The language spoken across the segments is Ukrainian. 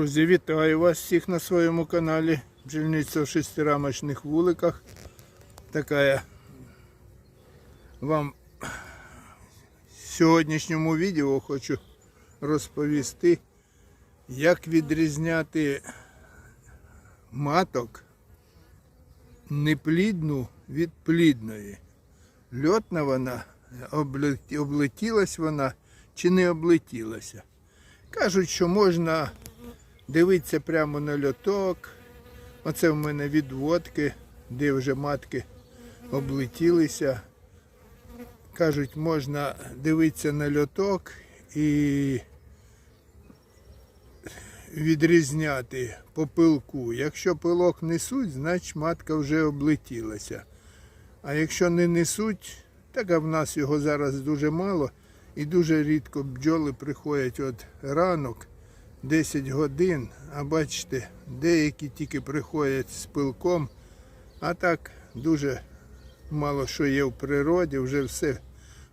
Друзі, вітаю вас всіх на своєму каналі. Бджільниця в шестирамочних вуликах. Така вам в сьогоднішньому відео хочу розповісти, як відрізняти маток неплідну від плідної. Льотна вона, облет- облетілась вона чи не облетілася. Кажуть, що можна дивитися прямо на льоток. Оце в мене відводки, де вже матки облетілися. Кажуть, можна дивитися на льоток і відрізняти по пилку. Якщо пилок несуть, значить матка вже облетілася. А якщо не несуть, так а в нас його зараз дуже мало. І дуже рідко бджоли приходять от ранок, 10 годин, а бачите, деякі тільки приходять з пилком, а так дуже мало що є в природі, вже все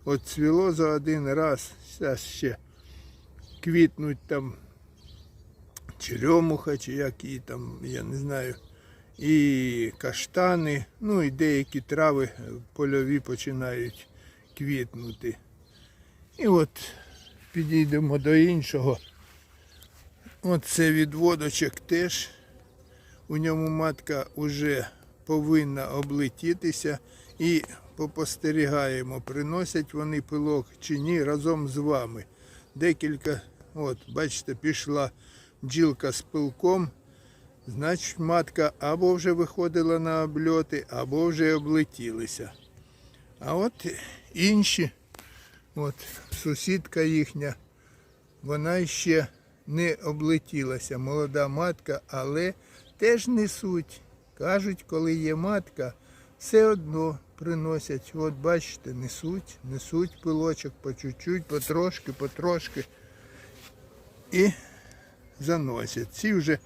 от за один раз, зараз ще квітнуть там черемуха, чи які там, я не знаю, і каштани, ну і деякі трави польові починають квітнути. І от підійдемо до іншого. Оце відводочок теж. У ньому матка вже повинна облетітися і попостерігаємо, приносять вони пилок чи ні разом з вами. Декілька, от, бачите, пішла бджілка з пилком. Значить, матка або вже виходила на обльоти, або вже облетілися. А от інші От сусідка їхня, вона ще не облетілася, молода матка, але теж несуть. Кажуть, коли є матка, все одно приносять. От бачите, несуть, несуть пилочок по чуть-чуть, потрошки, потрошки. І заносять. Ці вже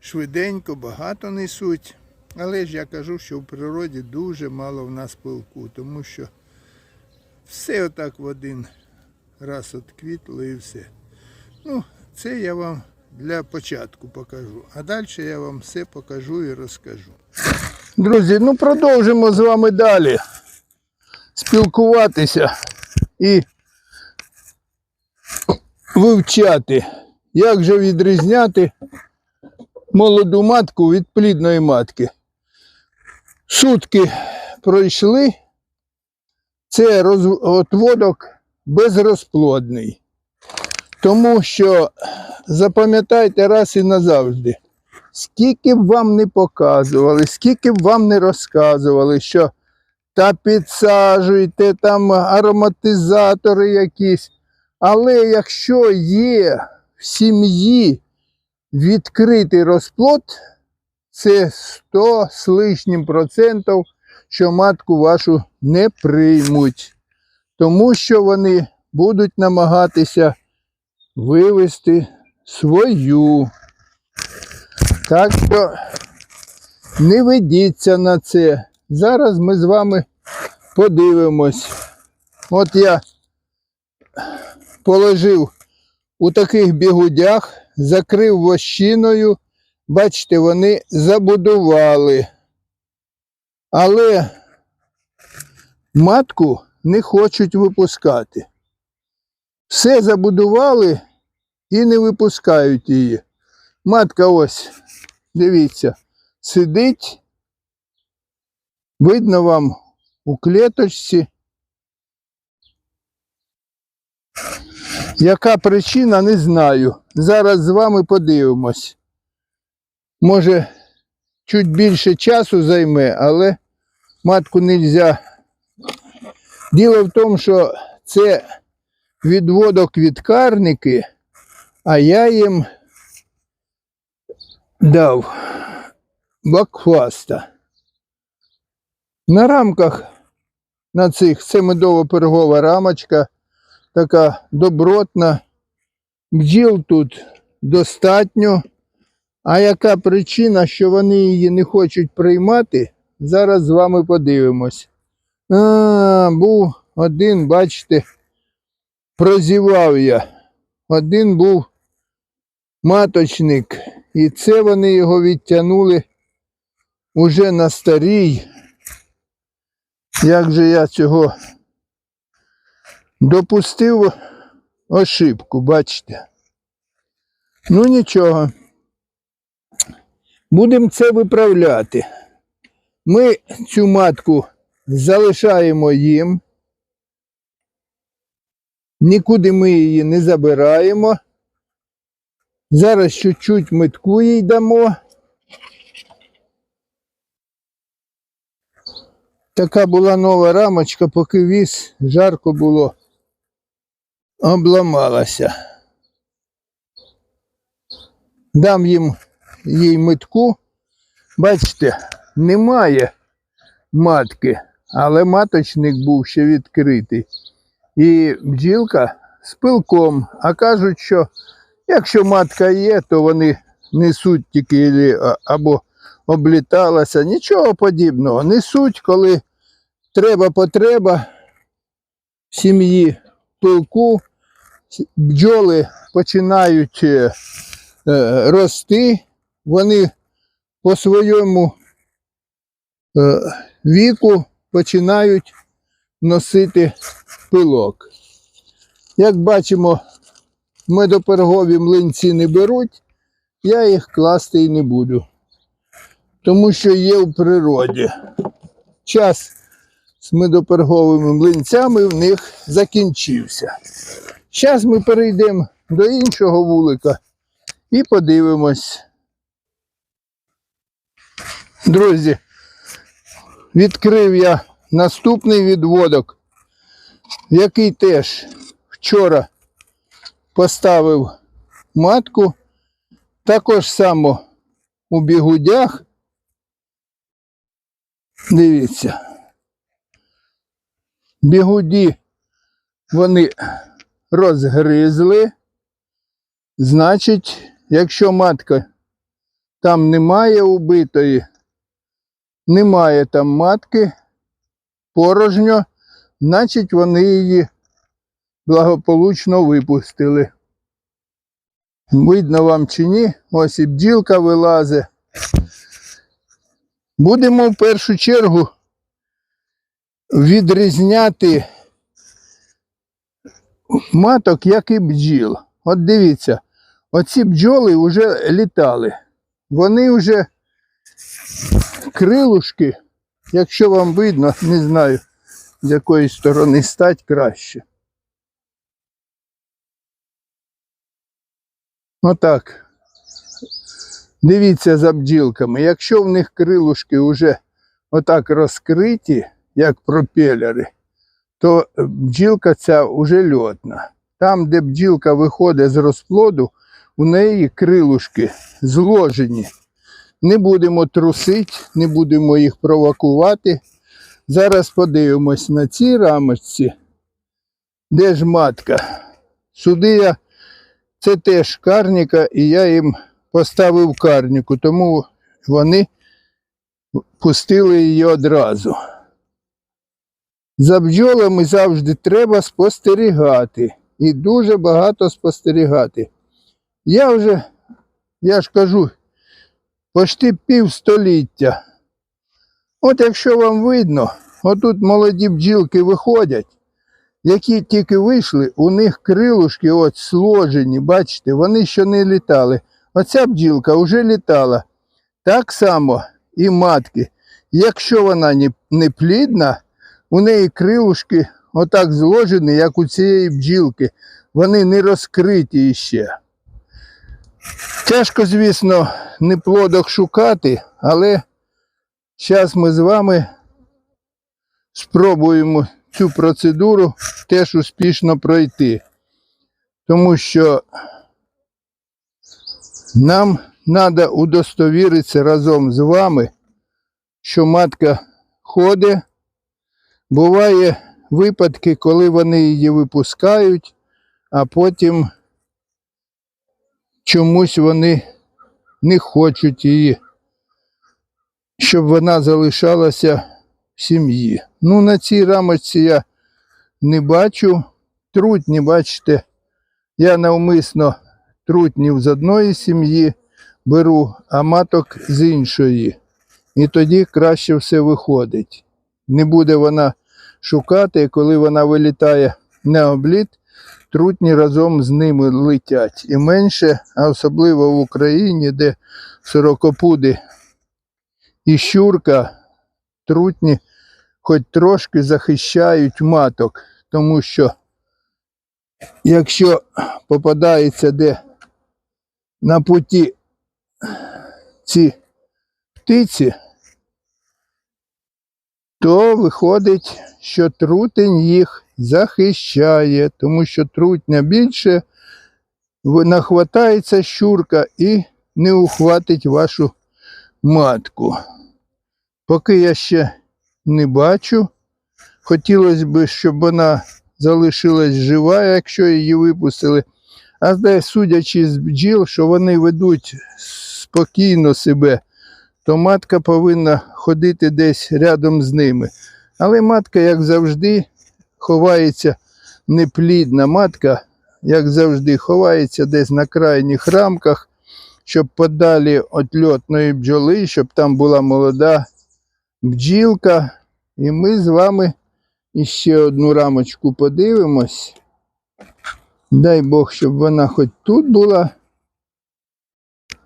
швиденько, багато несуть. Але ж я кажу, що в природі дуже мало в нас пилку, тому що все отак в один раз отквітло і все. Ну, це я вам для початку покажу. А далі я вам все покажу і розкажу. Друзі, ну продовжимо з вами далі спілкуватися і вивчати, як же відрізняти молоду матку від плідної матки. Сутки пройшли. Це роз... отводок безрозплодний. Тому що запам'ятайте раз і назавжди, скільки б вам не показували, скільки б вам не розказували, що та підсаджуйте там ароматизатори якісь. Але якщо є в сім'ї відкритий розплод, це 100 з лишнім процентів що матку вашу не приймуть, тому що вони будуть намагатися вивести свою. Так що не ведіться на це. Зараз ми з вами подивимось. От я положив у таких бігудях, закрив вощиною. Бачите, вони забудували. Але матку не хочуть випускати. Все забудували і не випускають її. Матка ось, дивіться, сидить. Видно вам у клеточці. Яка причина, не знаю. Зараз з вами подивимось. Може, чуть більше часу займе, але матку не можна. Діло в тому, що це відводок від карники, а я їм дав бакфаста. На рамках на цих це медово-пергова рамочка, така добротна. Бджіл тут достатньо. А яка причина, що вони її не хочуть приймати, зараз з вами подивимось. А, був один, бачите, прозівав я. Один був маточник. І це вони його відтягнули уже на старій. Як же я цього допустив ошибку, бачите? Ну нічого. Будемо це виправляти. Ми цю матку залишаємо їм. Нікуди ми її не забираємо. Зараз чуть-чуть метку їй дамо. Така була нова рамочка, поки віз, жарко було, обламалася. Дам їм їй метку. Бачите, немає матки, але маточник був ще відкритий. І бджілка з пилком. А кажуть, що якщо матка є, то вони несуть тільки або обліталася. Нічого подібного. Несуть, коли треба потреба сім'ї пилку, бджоли починають е, е, рости, вони по своєму е, віку починають носити пилок. Як бачимо, медопергові млинці не беруть, я їх класти і не буду, тому що є в природі. Час з медоперговими млинцями в них закінчився. Зараз ми перейдемо до іншого вулика і подивимось. Друзі, відкрив я наступний відводок, який теж вчора поставив матку. Також само у бігудях. Дивіться. Бігуді вони розгризли. Значить, якщо матка там немає убитої, немає там матки, порожньо, значить вони її благополучно випустили. Видно вам чи ні, ось і бджілка вилазить. Будемо в першу чергу відрізняти маток, як і бджіл. От дивіться, оці бджоли вже літали. Вони вже крилушки, якщо вам видно, не знаю, з якої сторони стать краще. Отак. Дивіться за бджілками. Якщо в них крилушки вже отак розкриті, як пропелери, то бджілка ця вже льотна. Там, де бджілка виходить з розплоду, у неї крилушки зложені. Не будемо трусити, не будемо їх провокувати. Зараз подивимось на цій рамочці. Де ж матка? Сюди я це теж карніка, і я їм поставив карніку, тому вони пустили її одразу. За бджолами завжди треба спостерігати. І дуже багато спостерігати. Я вже, я ж кажу, почти півстоліття. От якщо вам видно, отут молоді бджілки виходять, які тільки вийшли, у них крилушки от сложені, бачите, вони ще не літали. Оця бджілка вже літала. Так само і матки. Якщо вона не, плідна, у неї крилушки отак зложені, як у цієї бджілки. Вони не розкриті ще. Тяжко, звісно, не плодок шукати, але зараз ми з вами спробуємо цю процедуру теж успішно пройти. Тому що нам треба удостовіритися разом з вами, що матка ходить. Буває випадки, коли вони її випускають, а потім чомусь вони не хочуть її, щоб вона залишалася в сім'ї. Ну, на цій рамочці я не бачу. Трутні, бачите, я навмисно трутнів з одної сім'ї беру, а маток з іншої. І тоді краще все виходить. Не буде вона шукати, і коли вона вилітає на обліт, трутні разом з ними летять. І менше, а особливо в Україні, де сорокопуди і щурка, трутні хоч трошки захищають маток, тому що якщо попадається де на путі ці птиці, то виходить, що трутень їх захищає, тому що трутня більше нахватається щурка і не ухватить вашу матку. Поки я ще не бачу, хотілося б, щоб вона залишилась жива, якщо її випустили. А де, судячи з бджіл, що вони ведуть спокійно себе, то матка повинна ходити десь рядом з ними. Але матка, як завжди, ховається неплідна матка, як завжди, ховається десь на крайніх рамках, щоб подалі від льотної бджоли, щоб там була молода бджілка. І ми з вами іще одну рамочку подивимось. Дай Бог, щоб вона хоч тут була,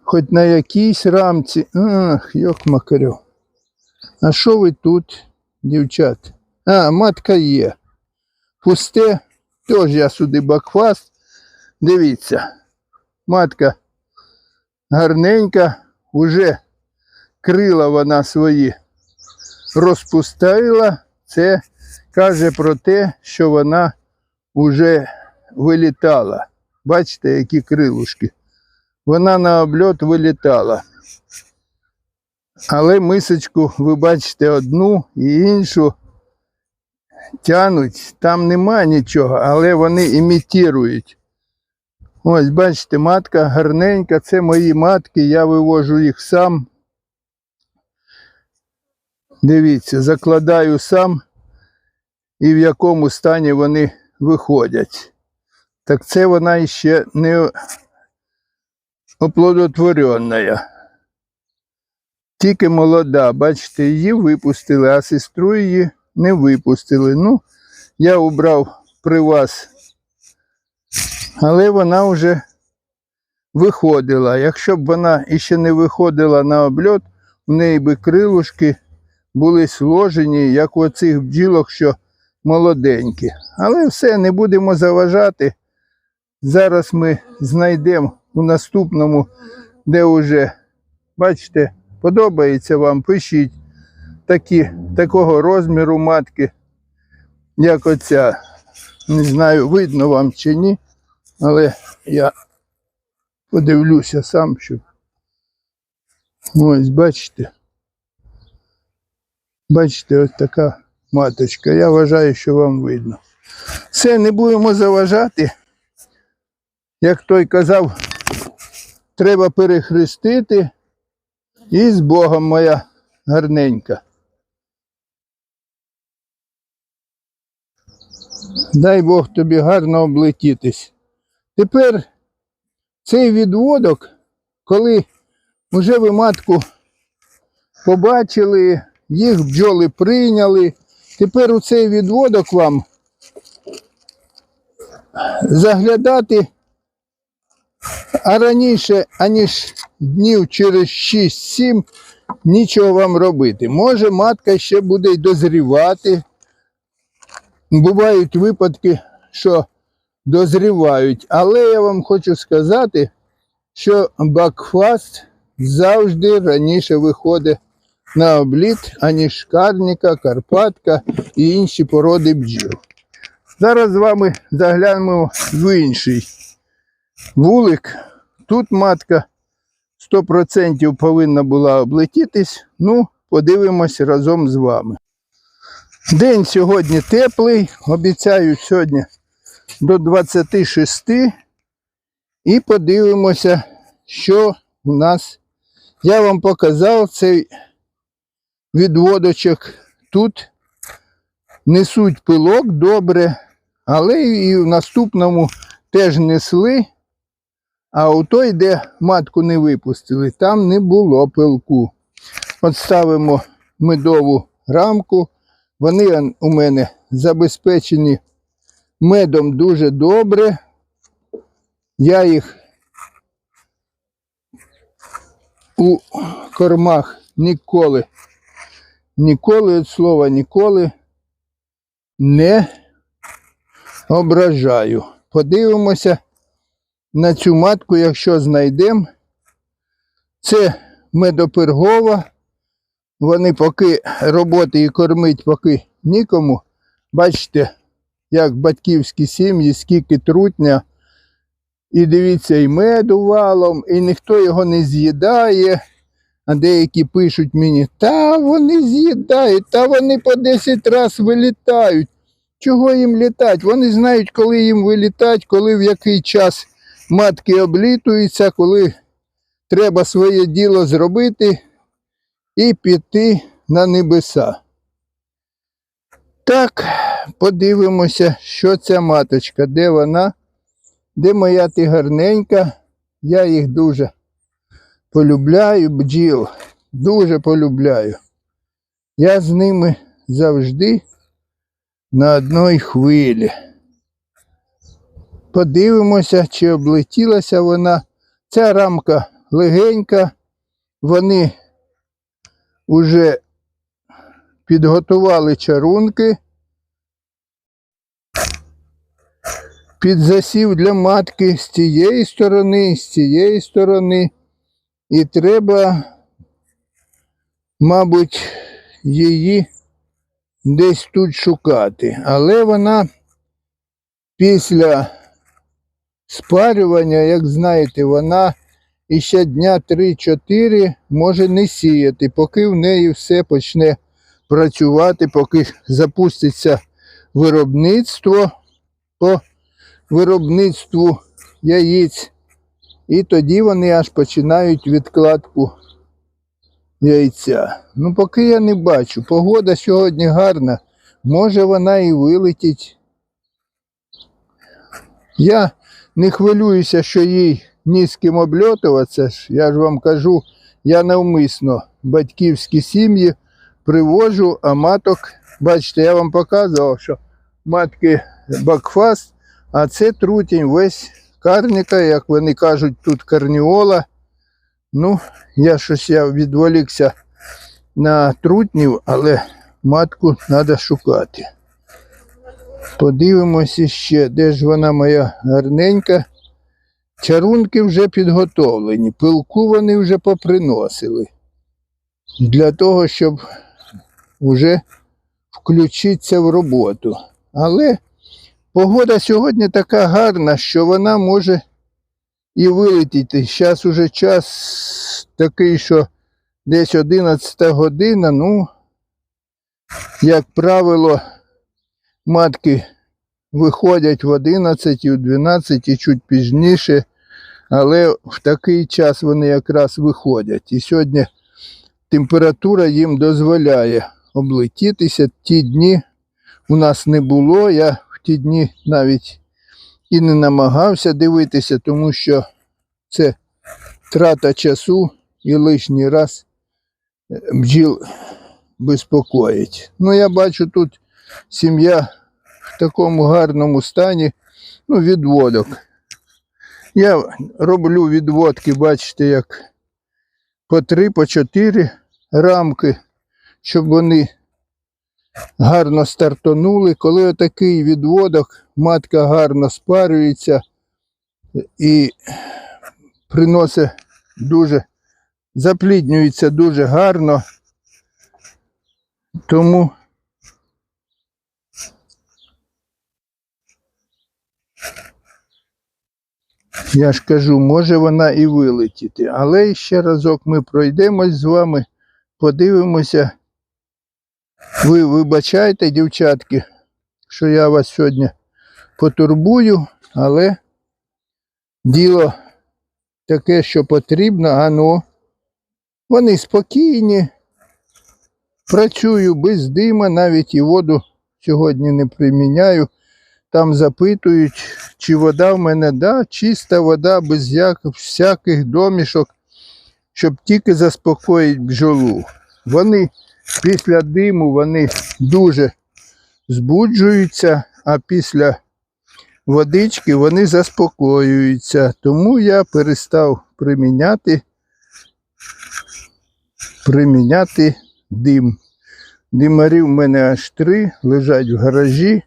хоч на якійсь рамці. Ах, йок макарю. А що ви тут, дівчат? А, матка є. Пусте, теж я сюди бакфаст. Дивіться, матка гарненька, уже крила вона свої розпустила. Це каже про те, що вона вже вилітала. Бачите, які крилушки. Вона на обльот вилітала. Але мисочку, ви бачите, одну і іншу тянуть. Там нема нічого, але вони імітують. Ось, бачите, матка гарненька, це мої матки, я вивожу їх сам. Дивіться, закладаю сам і в якому стані вони виходять. Так це вона ще не оплодотворена. Тільки молода, бачите, її випустили, а сестру її не випустили. Ну, я убрав при вас, але вона вже виходила. Якщо б вона іще не виходила на обльот, в неї би крилушки були сложені, як у цих бджілок, що молоденькі. Але все, не будемо заважати. Зараз ми знайдемо у наступному, де вже, бачите, подобається вам, пишіть такі, такого розміру матки, як оця. Не знаю, видно вам чи ні, але я подивлюся сам, щоб. Ось, бачите. Бачите, ось така маточка. Я вважаю, що вам видно. Все, не будемо заважати. Як той казав, треба перехрестити. І з Богом моя гарненька. Дай Бог тобі гарно облетітись. Тепер цей відводок, коли вже ви матку побачили, їх бджоли прийняли. Тепер у цей відводок вам заглядати, а раніше, аніж днів через 6-7, нічого вам робити. Може, матка ще буде й дозрівати. Бувають випадки, що дозрівають. Але я вам хочу сказати, що бакфаст завжди раніше виходить на обліт, аніж шкарніка, карпатка і інші породи бджіл. Зараз з вами заглянемо в інший вулик. Тут матка 100% повинна була облетітись. Ну, подивимось разом з вами. День сьогодні теплий, обіцяю сьогодні до 26. І подивимося, що у нас. Я вам показав цей відводочок. Тут несуть пилок добре, але і в наступному теж несли. А у той, де матку не випустили, там не було пилку. От ставимо медову рамку. Вони у мене забезпечені медом дуже добре. Я їх у кормах ніколи, ніколи від слова ніколи не ображаю. Подивимося на цю матку, якщо знайдемо. Це медопергова. Вони поки роботи і кормить, поки нікому. Бачите, як батьківські сім'ї, скільки трутня. І дивіться, і меду валом, і ніхто його не з'їдає. А деякі пишуть мені, та вони з'їдають, та вони по 10 разів вилітають. Чого їм літати? Вони знають, коли їм вилітати, коли в який час матки облітуються, коли треба своє діло зробити і піти на небеса. Так, подивимося, що ця маточка, де вона, де моя ти гарненька. Я їх дуже полюбляю, бджіл, дуже полюбляю. Я з ними завжди на одній хвилі. Подивимося, чи облетілася вона. Ця рамка легенька, вони вже підготували чарунки під засів для матки з цієї сторони, з цієї сторони. І треба, мабуть, її десь тут шукати. Але вона після спарювання, як знаєте, вона іще дня 3-4 може не сіяти, поки в неї все почне працювати, поки запуститься виробництво по виробництву яєць. І тоді вони аж починають відкладку яйця. Ну, поки я не бачу. Погода сьогодні гарна. Може вона і вилетить. Я не хвилююся, що їй ні з ким обльотуватися. Я ж вам кажу, я навмисно батьківські сім'ї привожу, а маток, бачите, я вам показував, що матки бакфаст, а це трутень весь карніка, як вони кажуть, тут карніола. Ну, я щось я відволікся на трутнів, але матку треба шукати. Подивимося ще, де ж вона моя гарненька. Чарунки вже підготовлені, пилку вони вже поприносили. Для того, щоб вже включитися в роботу. Але погода сьогодні така гарна, що вона може і вилетіти. Зараз уже час такий, що десь 11 година, ну, як правило, матки виходять в 11, в 12 і чуть пізніше, але в такий час вони якраз виходять. І сьогодні температура їм дозволяє облетітися. Ті дні у нас не було. Я ті дні навіть і не намагався дивитися, тому що це трата часу і лишній раз е, бджіл безпокоїть. Ну, я бачу тут сім'я в такому гарному стані, ну, відводок. Я роблю відводки, бачите, як по три, по чотири рамки, щоб вони гарно стартонули. Коли отакий відводок, матка гарно спарюється і приносить дуже, запліднюється дуже гарно. Тому я ж кажу, може вона і вилетіти. Але ще разок ми пройдемось з вами, подивимося. Ви вибачайте, дівчатки, що я вас сьогодні потурбую, але діло таке, що потрібно, а ну, вони спокійні. Працюю без дима, навіть і воду сьогодні не приміняю. Там запитують, чи вода в мене, да, чиста вода, без як, всяких домішок, щоб тільки заспокоїти бджолу. Вони після диму вони дуже збуджуються, а після водички вони заспокоюються. Тому я перестав приміняти, приміняти дим. Димарів в мене аж три, лежать в гаражі,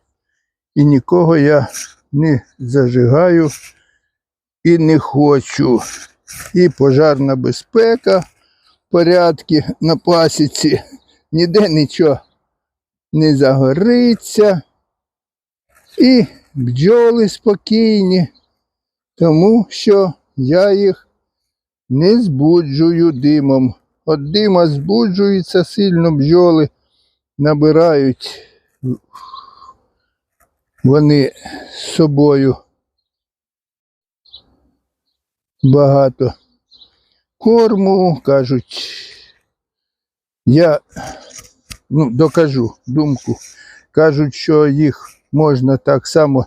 і нікого я не зажигаю і не хочу. І пожарна безпека, порядки на пасіці, ніде нічого не загориться. І бджоли спокійні, тому що я їх не збуджую димом. От дима збуджується сильно бджоли, набирають вони з собою багато корму, кажуть, я ну, докажу думку. Кажуть, що їх можна так само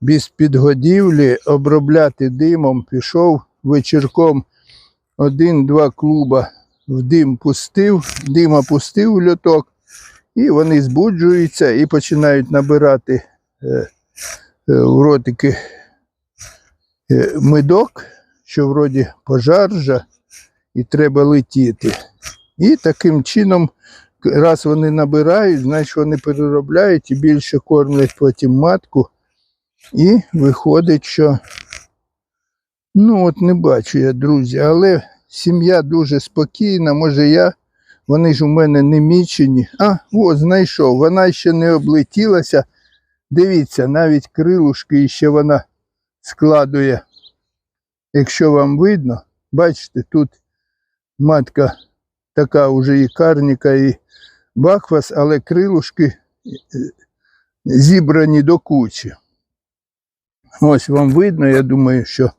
без підгодівлі обробляти димом. Пішов вечірком один-два клуба в дим пустив, дима пустив у льоток, і вони збуджуються і починають набирати е, е, в ротики е, медок, що вроді пожаржа, і треба летіти. І таким чином, раз вони набирають, значить вони переробляють і більше кормлять потім матку. І виходить, що ну от не бачу я, друзі, але сім'я дуже спокійна, може я, вони ж у мене не мічені. А, о, знайшов, вона ще не облетілася. Дивіться, навіть крилушки ще вона складує. Якщо вам видно, бачите, тут матка така вже і карніка, і баквас, але крилушки е, зібрані до кучі. Ось вам видно, я думаю, що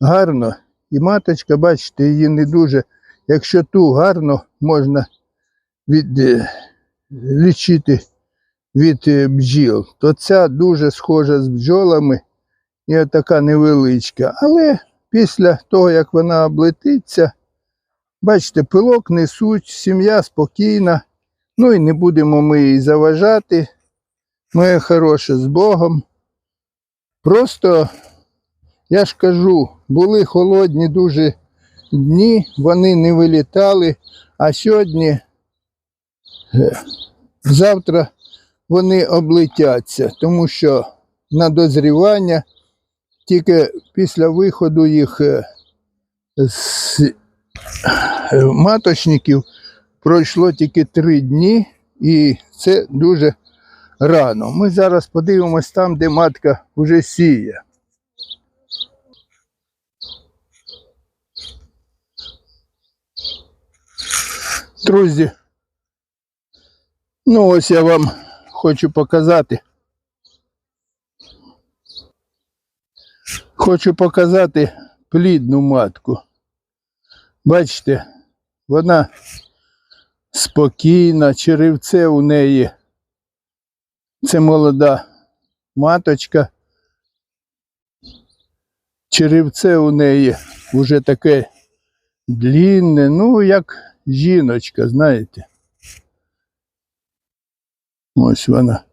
гарно. І маточка, бачите, її не дуже. Якщо ту гарно можна від, е, лічити від е, бджіл, то ця дуже схожа з бджолами і така невеличка. Але після того, як вона облетиться, бачите, пилок несуть, сім'я спокійна. Ну і не будемо ми їй заважати. Моє хороше з Богом. Просто, я ж кажу, були холодні дуже дні, вони не вилітали, а сьогодні, е, завтра вони облетяться, тому що на дозрівання тільки після виходу їх е, з маточників пройшло тільки три дні, і це дуже рано. Ми зараз подивимось там, де матка вже сіє. Друзі, ну ось я вам хочу показати. Хочу показати плідну матку. Бачите, вона спокійна, черевце у неї. Це молода маточка. Черевце у неї вже таке длінне, ну як жіночка, знаєте. Ось вона.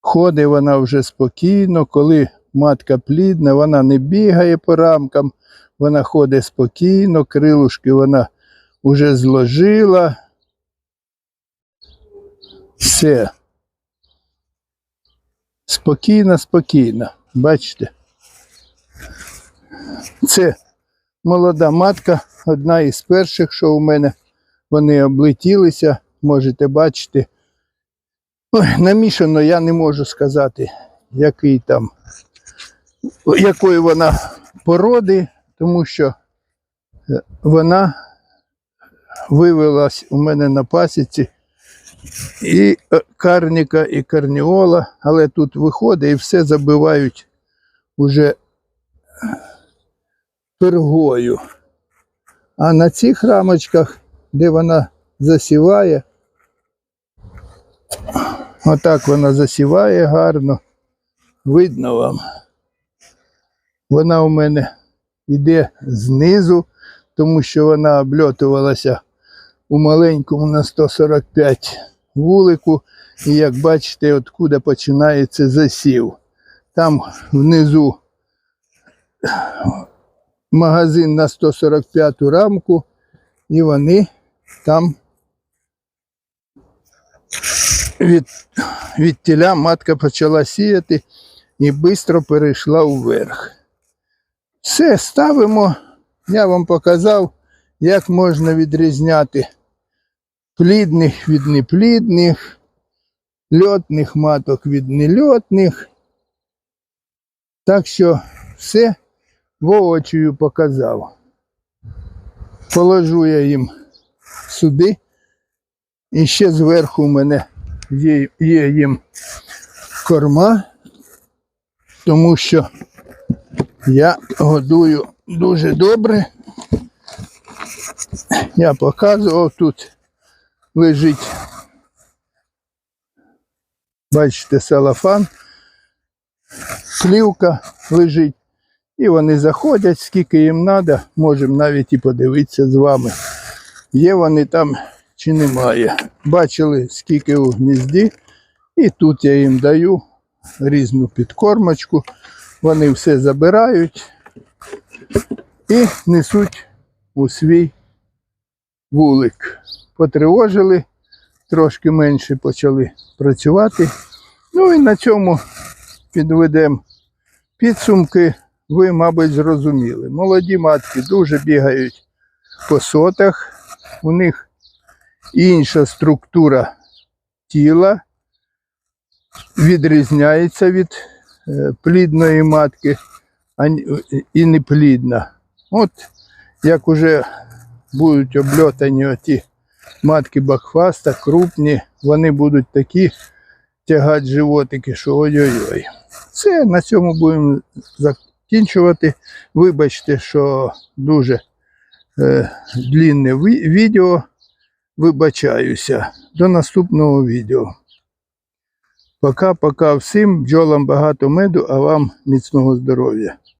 Ходить вона вже спокійно, коли матка плідна, вона не бігає по рамкам, вона ходить спокійно, крилушки вона вже зложила. Все. Спокійно, спокійно. Бачите? Це молода матка, одна із перших, що у мене. Вони облетілися, можете бачити. Ой, намішано я не можу сказати, який там, якої вона породи, тому що е, вона вивелась у мене на пасіці і е, карніка, і карніола, але тут виходить і все забивають уже пергою. А на цих рамочках, де вона засіває, отак вона засіває гарно. Видно вам. Вона у мене йде знизу, тому що вона обльотувалася у маленькому на 145 вулику. І як бачите, откуда починається засів. Там внизу магазин на 145 рамку, і вони там від, від тіля матка почала сіяти і швидко перейшла вверх. Все, ставимо. Я вам показав, як можна відрізняти плідних від неплідних, льотних маток від нельотних. Так що все воочію показав. Положу я їм сюди. І ще зверху у мене є, є їм корма, тому що я годую дуже добре. Я показував тут лежить, бачите, салафан, плівка лежить. І вони заходять, скільки їм треба, можемо навіть і подивитися з вами. Є вони там чи немає. Бачили, скільки у гнізді, і тут я їм даю різну підкормочку. Вони все забирають і несуть у свій вулик. Потривожили, трошки менше почали працювати. Ну і на цьому підведемо підсумки. Ви, мабуть, зрозуміли. Молоді матки дуже бігають по сотах. У них інша структура тіла відрізняється від плідної матки і неплідна. От як уже будуть обльотані оті матки бакфаста, крупні, вони будуть такі тягати животики, що ой-ой-ой. Все, на цьому будемо закінчувати. Вибачте, що дуже е, длінне ві- відео. Вибачаюся. До наступного відео. Пока-пока всім. Бджолам багато меду, а вам міцного здоров'я.